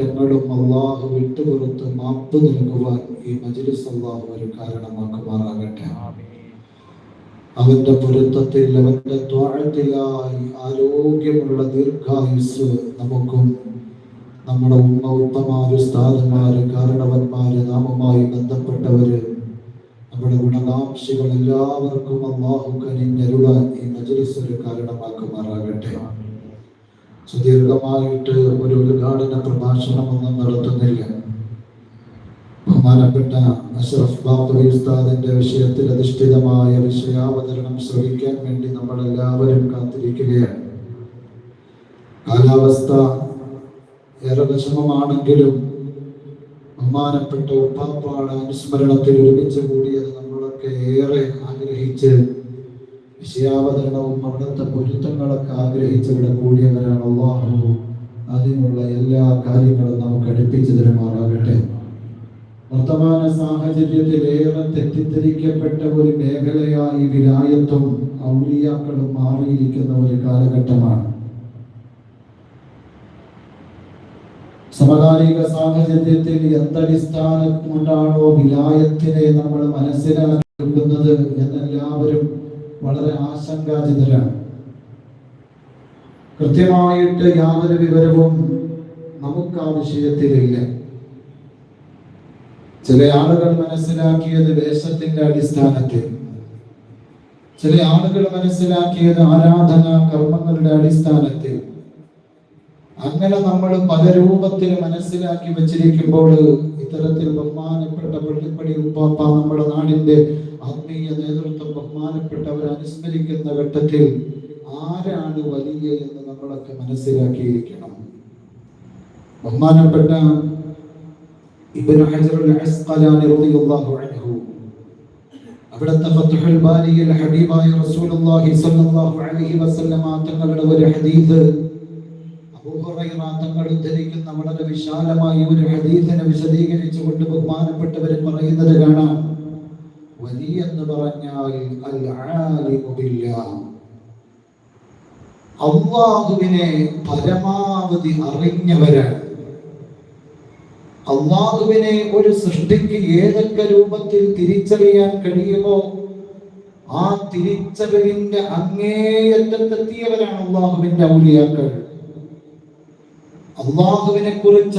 ഞങ്ങളും അള്ളാഹു വിട്ടുപുറത്ത് മാപ്പ് നൽകുവാൻ ഈ മജ്ലിസ് അള്ളാഹു ഒരു കാരണമാക്കുമാറാകട്ടെ. അവന്റെ പൊരുത്തത്തിൽ അവന്റെ ദ്വാരത്തിലായി ആരോഗ്യമുള്ള ദീർഘായുസ് നമുക്കും നമ്മുടെ ഉമ്മ ഉപ്പമാര് സ്ഥാനമാര് കാരണവന്മാര് നാമമായി ബന്ധപ്പെട്ടവര് നമ്മുടെ ഗുണകാംക്ഷികൾ എല്ലാവർക്കും അള്ളാഹു കനിഞ്ഞരുളാൻ ഈ മജ്ലിസ് ഒരു കാരണമാക്കുമാറാകട്ടെ. സുദീർഘമായിട്ട് ഒരു ഉദ്ഘാടന പ്രഭാഷണമൊന്നും നടത്തുന്നില്ല. ബഹുമാനപ്പെട്ട അഷ്റഫ് ബാബുറി ഉസ്താദിന്റെ വിഷയത്തിൽ അധിഷ്ഠിതമായ വിഷയാവതരണം ശ്രവിക്കാൻ വേണ്ടി നമ്മൾ എല്ലാവരും കാത്തിരിക്കുകയാണ്. കാലാവസ്ഥ ഏറെ വിഷമമാണെങ്കിലും ബഹുമാനപ്പെട്ട ഉപ്പാപ്പാട് അനുസ്മരണത്തിൽ ഒരുമിച്ച് കൂടിയത് നമ്മളൊക്കെ ഏറെ ആഗ്രഹിച്ച് വിഷയാവതരണവും അവിടുത്തെ പൊരുത്തങ്ങളൊക്കെ ആഗ്രഹിച്ച് ഇവിടെ കൂടിയവരാണ് അള്ളാഹു അതിനുള്ള എല്ലാ കാര്യങ്ങളും നമുക്ക് അടുപ്പിച്ചു തരുമാറാകട്ടെ. വർത്തമാന സാഹചര്യത്തിൽ ഏറെ തെറ്റിദ്ധരിക്കപ്പെട്ട ഒരു മേഖലയായി വിലായത്തും ഔലിയാക്കളും മാറിയിരിക്കുന്ന ഒരു കാലഘട്ടമാണ്. സമകാലിക സാഹചര്യത്തിൽ എന്തടിസ്ഥാനം കൊണ്ടാണോ വിലായത്തിനെ നമ്മൾ മനസ്സിലാക്കുന്നത് എന്നെല്ലാവരും വളരെ ആശങ്കാചിതരാണ് കൃത്യമായിട്ട് യാതൊരു വിവരവും നമുക്ക് ആ വിഷയത്തിലില്ല ചില ആളുകൾ മനസ്സിലാക്കിയത് വേഷത്തിന്റെ അടിസ്ഥാനത്തിൽ. ചില ആളുകൾ മനസ്സിലാക്കിയത് ആരാധന കർമ്മങ്ങളുടെ അടിസ്ഥാനത്തിൽ. അങ്ങനെ നമ്മൾ പല രൂപത്തിൽ മനസ്സിലാക്കി വെച്ചിരിക്കുമ്പോൾ ഇത്തരത്തിൽ ബഹുമാനപ്പെട്ട പള്ളിപ്പടി ഉപ്പാപ്പ നമ്മുടെ നാടിന്റെ ആത്മീയ നേതൃത്വം ബഹുമാനപ്പെട്ടവർ അനുസ്മരിക്കുന്ന ഘട്ടത്തിൽ ആരാണ് വലിയ എന്ന് നമ്മളൊക്കെ മനസ്സിലാക്കിയിരിക്കണം. ബഹുമാനപ്പെട്ട ഇബ്നു ഹജറുൽ അസ്ഖലാനി അൻഹു. റസൂലുള്ളാഹി സ്വല്ലല്ലാഹു അലൈഹി തങ്ങളുടെ ഒരു ഹദീസ് അബൂ ഹുറൈറ തങ്ങൾ വിശാലമായ ഒരു ബഹുമാനപ്പെട്ടവർ പറയുന്നത് കാണാം. വലിയെന്ന് പറഞ്ഞാൽ അൽ ബില്ലാഹ്. അള്ളാഹുവിനെ പരമാവധി അറിഞ്ഞവരാണ് അള്ളാഹുവിനെ ഒരു സൃഷ്ടിക്ക് ഏതൊക്കെ രൂപത്തിൽ തിരിച്ചറിയാൻ കഴിയുമോ ആ തിരിച്ചറിവിന്റെ അങ്ങേയറ്റത്തെത്തിയവരാണ് അള്ളാഹുവിന്റെ ഔലിയാക്കൾ. അള്ളാഹുവിനെ കുറിച്ച്